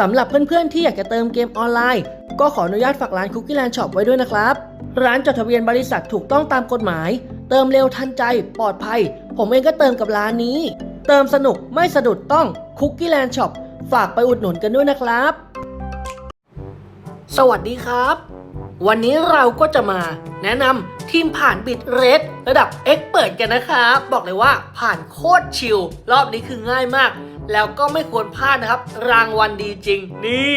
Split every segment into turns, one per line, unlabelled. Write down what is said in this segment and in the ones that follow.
สำหรับเพื่อนๆที่อยากจะเติมเกมออนไลน์ ก็ขออนุญาตฝากร้าน Cookie Land Shop ไว้ด้วยนะครับ ร้านจดทะเบียนบริษัทถูกต้องตามกฎหมาย เติมเร็วทันใจ ปลอดภัย ผมเองก็เติมกับร้านนี้ เติมสนุกไม่สะดุดต้อง Cookie Land Shop ฝากไปอุดหนุนกันด้วยนะครับ สวัสดีครับ วันนี้เราก็จะมาแนะนำทีมผ่านบิดเรดระดับ X เปิดกันนะครับ บอกเลยว่าผ่านโคตรชิลรอบนี้คือง่ายมาก แล้วก็ไม่ควรพลาดนะครับ รางวัลดีจริง นี่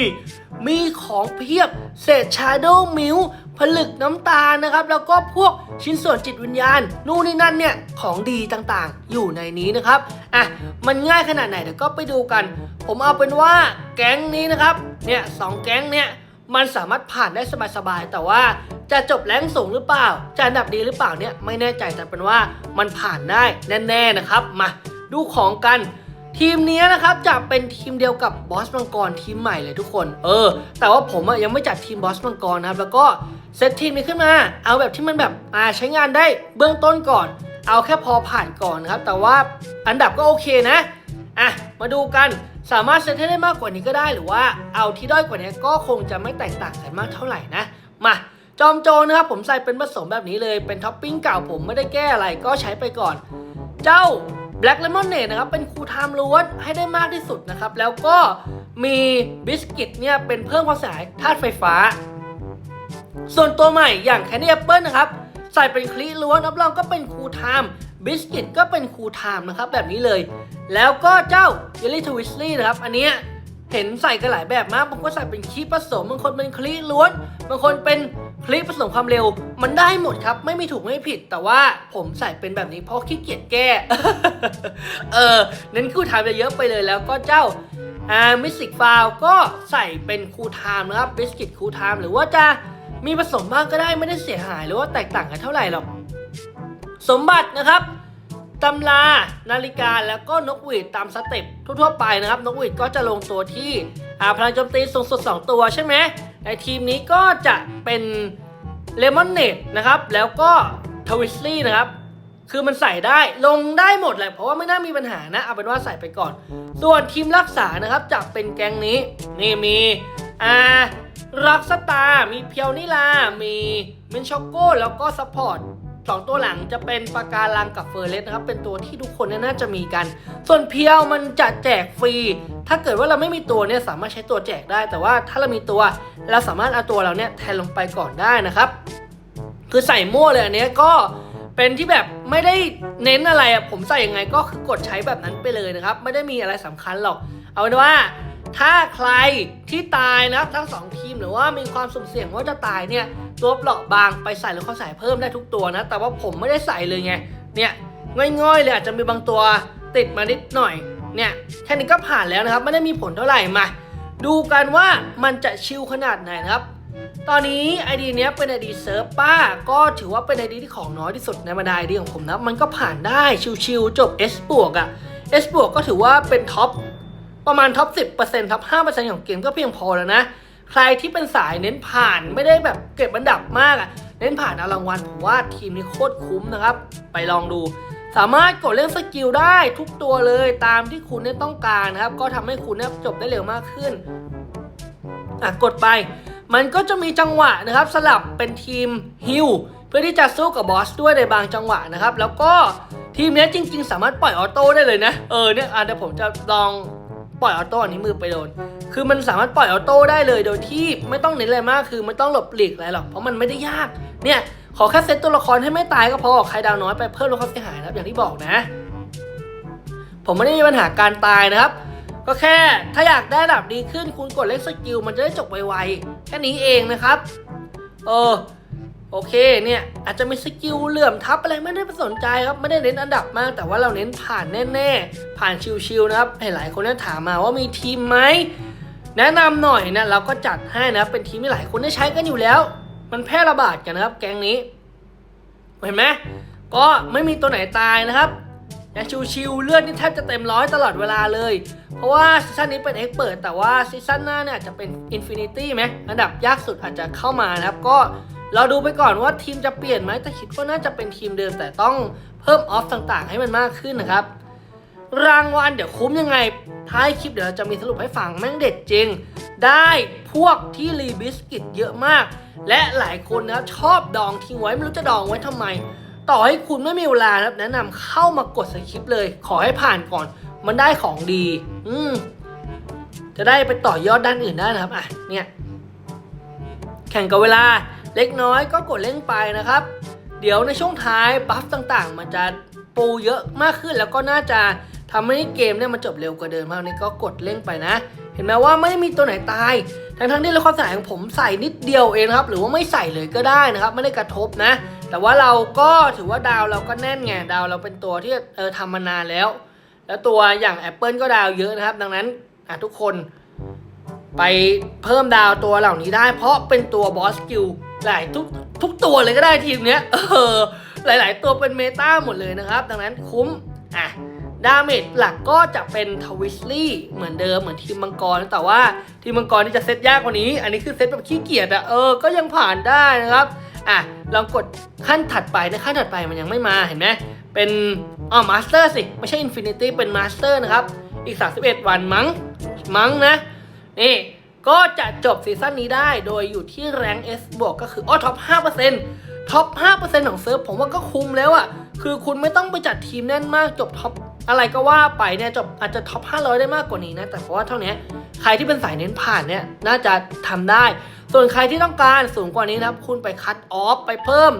มีของเพียบ เศษชาโดว์มิวผลึกน้ำตาลนะครับ แล้วก็พวกชิ้นส่วนจิตวิญญาณ นู่นนี่นั่นเนี่ย ของดีต่างๆ อยู่ในนี้นะครับ อะ มันง่ายขนาดไหนเดี๋ยวก็ไปดูกัน ผมเอาเป็นว่าแก๊งนี้นะครับ เนี่ยสองแก๊งเนี่ยมันสามารถผ่านได้สบายๆ แต่ว่าจะจบแรงสูงหรือเปล่า จะอันดับดีหรือเปล่าเนี่ยไม่แน่ใจแต่เป็นว่ามันผ่านได้แน่ ๆนะครับ มาดูของกัน ทีมนี้นะครับจะเป็นทีมเดียวกับบอสมังกรทีมใหม่เลยทุกคน เออ แต่ว่าผมอะยังไม่จัดทีมบอสมังกรนะครับ แล้วก็เซตทีมนี้ขึ้นมา เอาแบบที่มันแบบอ่าใช้งานได้เบื้องต้นก่อน เอาแค่พอผ่านก่อนนะครับ แต่ว่าอันดับก็โอเคนะ อะ มาดูกันสามารถเซตให้ได้มากกว่านี้ก็ได้ หรือว่าเอาที่ด้อยกว่านี้ก็คงจะไม่แตกต่างกันมากเท่าไหร่นะ มาจอมโจรนะครับผมใส่เป็นผสมแบบนี้เลยเป็นท็อปปิ้งเก่าผมไม่ได้แก้อะไรก็ใช้ไปก่อน เจ้า Black Lemonade นะครับเป็นคูลไทม์ล้วนให้ได้มากที่สุดนะครับ แล้วก็มีบิสกิตเนี่ยเป็นเพิ่มความเสียหายธาตุไฟฟ้า ส่วนตัวใหม่อย่างแคนดี้แอปเปิลนะครับ ใส่เป็นคลีล้วนรับรองก็เป็นคูลไทม์บิสกิตก็เป็นคูลไทม์นะครับแบบนี้เลย แล้วก็เจ้าเยลลี่ทวิสลี่นะครับ อันเนี้ยเห็นใส่กันหลายแบบมากบางคนใส่เป็นคีผสมบางคนเป็นคลีล้วน บางคนเป็น คลีผสมความเร็วมันได้หมดครับ ไม่มีถูกไม่ผิด แต่ว่าผมใส่เป็นแบบนี้เพราะขี้เกียจแก้ เออเน้นคูลไทม์จะเยอะไปเลยแล้วก็เจ้าอ่ามิสิกฟาวก็ใส่เป็นคูลไทม์นะครับบิสกิตคูลไทม์หรือว่าจะมีผสมบ้างก็ได้ไม่ได้เสียหายหรือว่าแตกต่างกันเท่าไหร่หรอก สมบัตินะครับ ตำรา นาฬิกาแล้วก็นกหวีดตามสเต็ปทั่วๆไปนะครับนกหวีดก็จะลงตัวที่พลังโจมตีสูงสุด 2 ตัวใช่ไหมในทีมนี้ก็จะเป็นเลมอนเนตนะครับแล้วก็ทวิสลี่นะครับคือมันใส่ได้ลงได้หมดแหละเพราะว่าไม่น่ามีปัญหานะเอาเป็นว่าใส่ไปก่อน ส่วนทีมรักษานะครับจะเป็นแกงนี้นี่มีอ่าร็อกสตา มีเพียวนิลา มีเมนช็อกโก้แล้วก็ซัพพอร์ต สองตัวหลังจะเป็นปาการังกับเฟอร์เรสนะครับ เป็นตัวที่ทุกคนเนี่ยน่าจะมีกัน ส่วนเพียวมันจะแจกฟรี ถ้าเกิดว่าเราไม่มีตัวเนี่ยสามารถใช้ตัวแจกได้ แต่ว่าถ้าเรามีตัวเราสามารถเอาตัวเราเนี่ยแทนลงไปก่อนได้นะครับ คือใส่มั่วเลยอันนี้ก็เป็นที่แบบไม่ได้เน้นอะไรอะผมใส่ยังไงก็คือกดใช้แบบนั้นไปเลยนะครับ ไม่ได้มีอะไรสำคัญหรอก เอาเป็นว่า ถ้าใครที่ตายนะทั้งสองทีมหรือว่ามีความสุ่มเสี่ยงว่าจะตายเนี่ยตัวเปราะบางไปใส่หรือเขาใส่เพิ่มได้ทุกตัวนะ แต่ว่าผมไม่ได้ใส่เลยไงเนี่ยง่อยๆเลยอาจจะมีบางตัวติดมานิดหน่อยเนี่ยแค่นี้ก็ผ่านแล้วนะครับ ไม่ได้มีผลเท่าไหร่มา ดูกันว่ามันจะชิลขนาดไหนนะครับ ตอนนี้ไอดีเนี้ยเป็นไอดีเซิร์ฟป้า ก็ถือว่าเป็นไอดีที่ของน้อยที่สุดในบรรดาไอดีของผมนะ มันก็ผ่านได้ชิวๆจบ S บวกอะ S บวกก็ถือว่าเป็นท็อป ประมาณท็อป10%ท็อป5%ของเกมก็เพียงพอแล้วนะ ใครที่เป็นสายเน้นผ่านไม่ได้แบบเก็บอันดับมากอะเน้นผ่านเอารางวัลผมว่าทีมนี้โคตรคุ้มนะครับ ไปลองดู สามารถกดเล่นสกิลได้ทุกตัวเลยตามที่คุณเนี่ยต้องการนะครับ ก็ทำให้คุณเนี่ยจบได้เร็วมากขึ้นอะกดไป มันก็จะมีจังหวะนะครับ สลับเป็นทีมฮิลเพื่อที่จะสู้กับบอสด้วยในบางจังหวะนะครับ แล้วก็ทีมนี้จริง ๆ สามารถปล่อยออโต้ได้เลยนะ เออเนี่ยอะเดี๋ยวผมจะลอง ปล่อยออโต้อันนี้มือไปโดน คือมันสามารถปล่อยออโต้ได้เลยโดยที่ไม่ต้องเน้นอะไรมากคือไม่ต้องหลบหลีกอะไรหรอกเพราะมันไม่ได้ยาก เนี่ยขอแค่เซตตัวละครให้ไม่ตายก็พอใครดาวน้อยไปเพิ่มลดความเสียหายนะครับอย่างที่บอกนะ ผมไม่ได้มีปัญหาการตายนะครับ ก็แค่ถ้าอยากได้ระดับดีขึ้นคุณกดเล็กสกิลมันจะได้จบไวๆแค่นี้เองนะครับ เออ โอเคเนี่ยอาจจะมีสกิลเหลื่อมทับอะไรไม่ได้สนใจครับไม่ได้เน้นอันดับมาก แต่ว่าเราเน้นผ่านแน่ๆ ผ่านชิวๆนะครับให้หลายคนเนี่ยถามมาว่ามีทีมไหมแนะนำหน่อยนะเราก็จัดให้นะเป็นทีมที่หลายคนได้ใช้กันอยู่แล้ว มันแพร่ระบาดกันนะครับ แก๊งนี้ เห็นไหมก็ไม่มีตัวไหนตายนะครับยังชิวๆเลือดนี่แทบจะเต็มร้อยตลอดเวลาเลย เพราะว่าซีซั่นนี้เป็นเอ็กเปิดแต่ว่าซีซั่นหน้าเนี่ยอาจจะเป็นอินฟินิตี้ไหมอันดับยากสุดอาจจะเข้ามานะครับก็ เราดูไปก่อนว่าทีมจะเปลี่ยนไหมแต่คิดว่าน่าจะเป็นทีมเดิมแต่ต้องเพิ่มออฟต่างๆ ให้มันมากขึ้นนะครับ รางวัลเดี๋ยวคุ้มยังไง ท้ายคลิปเดี๋ยวเราจะมีสรุปให้ฟังแม่งเด็ดจริง ได้พวกที่รีบิสกิตเยอะมาก และหลายคนนะครับชอบดองทิ้งไว้ไม่รู้จะดองไว้ทำไม ต่อให้คุณไม่มีเวลานะครับแนะนำเข้ามากดสคริปเลย ขอให้ผ่านก่อน มันได้ของดี อืมจะได้ไปต่อยอดด้านอื่นได้นะครับอะเนี่ยแข่งกับเวลา เล็กน้อยก็กดเล่นไปนะครับ เดี๋ยวในช่วงท้ายบัฟต่างๆ มันจะปูเยอะมากขึ้นแล้วก็น่าจะทำให้เกมเนี่ยมันจบเร็วกว่าเดิมมากนี่ก็กดเล่นไปนะ เห็นไหมว่าไม่ได้มีตัวไหนตาย ทั้งๆที่ละครสายของผมใส่นิดเดียวเองครับ หรือว่าไม่ใส่เลยก็ได้นะครับ ไม่ได้กระทบนะ แต่ว่าเราก็ถือว่าดาวเราก็แน่นไงดาวเราเป็นตัวที่เออทำมานานแล้ว แล้วตัวอย่าง Apple ก็ดาวเยอะนะครับ ดังนั้นอะทุกคนไปเพิ่มดาวตัวเหล่านี้ได้ เพราะเป็นตัวบอสกิล หลายทุกทุกตัวเลยก็ได้ทีมเนี้ยเออหลาย ๆ ตัวเป็นเมตาหมดเลยนะครับ ดังนั้นคุ้มอะดาเมจหลักก็จะเป็นทวิสลี่เหมือนเดิมเหมือนทีมมังกร แต่ว่าทีมมังกรนี่จะเซตยากกว่านี้ อันนี้คือเซตแบบขี้เกียจอะเออ ก็ยังผ่านได้นะครับ อะ ลองกดขั้นถัดไปนะขั้นถัดไปมันยังไม่มาเห็นไหมเป็นอ๋อมาสเตอร์สิ ไม่ใช่อินฟินิตี้เป็นมาสเตอร์นะครับ อีก 31 วันมั้งมั้งนะ นี่ ก็จะจบซีซั่นนี้ได้โดยอยู่ที่แรง S บวกก็คืออ้อท็อป 5%ท็อป 5%ของเซิร์ฟผมว่าก็คุ้มแล้วอะ่ะ คือคุณไม่ต้องไปจัดทีมแน่นมากจบท็อปอะไรก็ว่าไปเนี่ยจบอาจจะท็อป 500 ได้มากกว่านี้นะ แต่เพราะว่าเท่านี้ใครที่เป็นสายเน้นผ่านเนี่ยน่าจะทำได้ ส่วนใครที่ต้องการสูงกว่านี้นะครับ คุณไปคัดออฟไปเพิ่ม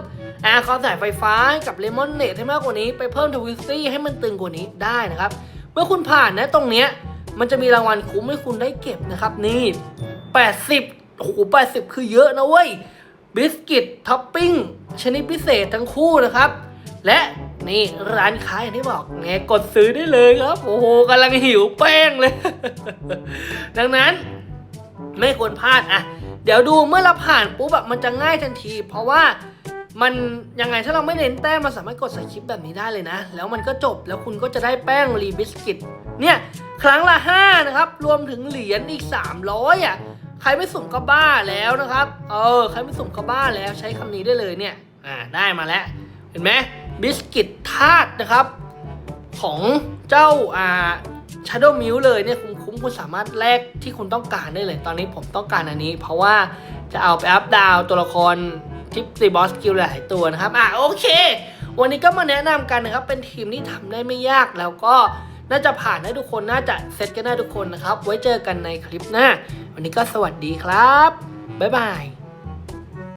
แอร์คอสายไฟฟ้าให้กับเลมอนเนตให้มากกว่านี้ ไปเพิ่มทวิสตี้ให้มันตึงกว่านี้ได้นะครับ เมื่อคุณผ่านนะตรงเนี้ย มันจะมีรางวัลคุ้มให้คุณได้เก็บนะครับนี่80โอ้โห80 คือเยอะนะเว้ยบิสกิตท็อปปิ้งชนิดพิเศษทั้งคู่นะครับ และนี่ร้านค้าอย่างที่บอกไงกดซื้อได้เลยครับ โอ้โหกำลังหิวแป้งเลย ดังนั้นไม่ควรพลาดอะ เดี๋ยวดูเมื่อเราผ่านปุ๊บแบบมันจะง่ายทันที เพราะว่า มันยังไงถ้าเราไม่เน้นแต้มมันสามารถกดใสคริปแบบนี้ได้เลยนะ แล้วมันก็จบแล้วคุณก็จะได้แป้งรีบิสกิตเนี่ยครั้งละ 5 นะครับ รวมถึงเหรียญอีก 300อะใครไม่สุ่มก็บ้าแล้วนะครับ เออ ใครไม่สุ่มก็บ้าแล้วใช้คำนี้ได้เลยเนี่ย อ่า ได้มาแล้ว เห็นไหมบิสกิตทาดนะครับ ของเจ้า อ่าชาโดมิลเลยเนี่ยคุ้มคุ้มคุณสามารถแลกที่คุณต้องการได้เลย ตอนนี้ผมต้องการอันนี้ เพราะว่าจะเอาไปอัพดาวตัวละคร ทิปซีบอสกิลหลายตัวนะครับอะโอเค วันนี้ก็มาแนะนำกันนะครับ เป็นทีมที่ทำได้ไม่ยากแล้วก็น่าจะผ่านได้ทุกคนน่าจะเซตกันได้ทุกคนนะครับ ไว้เจอกันในคลิปหน้า วันนี้ก็สวัสดีครับ บ๊ายบาย